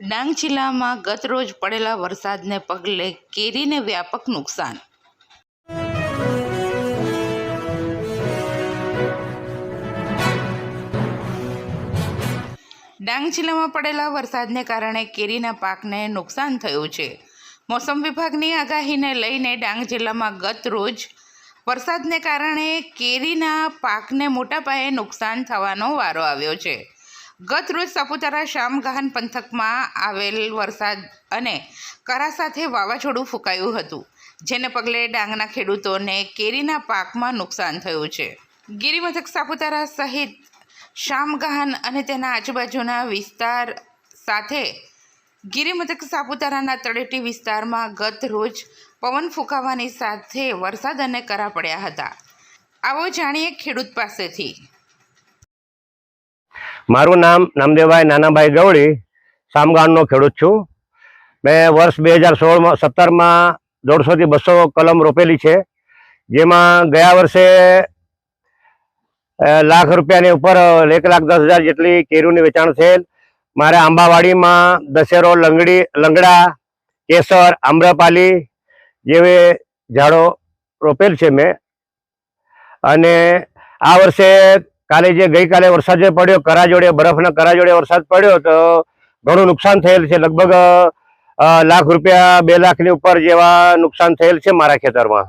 ડાંગ જિલ્લામાં ગત રોજ પડેલા વરસાદને પગલે કેરીને વ્યાપક નુકસાન. ડાંગ જિલ્લામાં પડેલા વરસાદને કારણે કેરીના પાકને નુકસાન થયું છે. મોસમ વિભાગની આગાહીને લઈને ડાંગ જિલ્લામાં ગત રોજ વરસાદને કારણે કેરીના પાકને મોટા પાયે નુકસાન થવાનો વારો આવ્યો છે. ગત રોજ સાપુતારા શામગહાન પંથકમાં આવેલ વરસાદ અને કરા સાથે વાવાઝોડું ફૂંકાયું હતું, જેને પગલે ડાંગના ખેડૂતોને કેરીના પાકમાં નુકસાન થયું છે. ગિરિમથક સાપુતારા સહિત શામગહાન અને તેના આજુબાજુના વિસ્તાર સાથે ગિરિમથક સાપુતારાના તળેટી વિસ્તારમાં ગત રોજ પવન ફૂંકાવાની સાથે વરસાદ અને કરા પડ્યા હતા. આવો જાણીએ ખેડૂત પાસેથી. મારું નામ નામદેવભાઈ નાનાભાઈ ગવળી સામગામનો ખેડૂત છું. મેં વર્ષ બે હજાર સોળમાં, સત્તરમાં દોઢસોથી બસો કલમ રોપેલી છે, જેમાં ગયા વર્ષે લાખ રૂપિયાની ઉપર એક લાખ દસ હજાર જેટલી કેરીઓની વેચાણ થયેલ. મારે આંબાવાડીમાં દશેરો, લંગડી, લંગડા, કેસર, આમ્રપાલી જેવી ઝાડો રોપેલ છે મેં. અને આ વર્ષે કાલે જે ગઈકાલે વરસાદ જે પડ્યો, કરા જોડે, બરફના કરા જોડે વરસાદ પડ્યો, તો ઘણું નુકસાન થયેલ છે. લગભગ લાખ રૂપિયા બે લાખની ઉપર જેવા નુકસાન થયેલ છે મારા ખેતરમાં.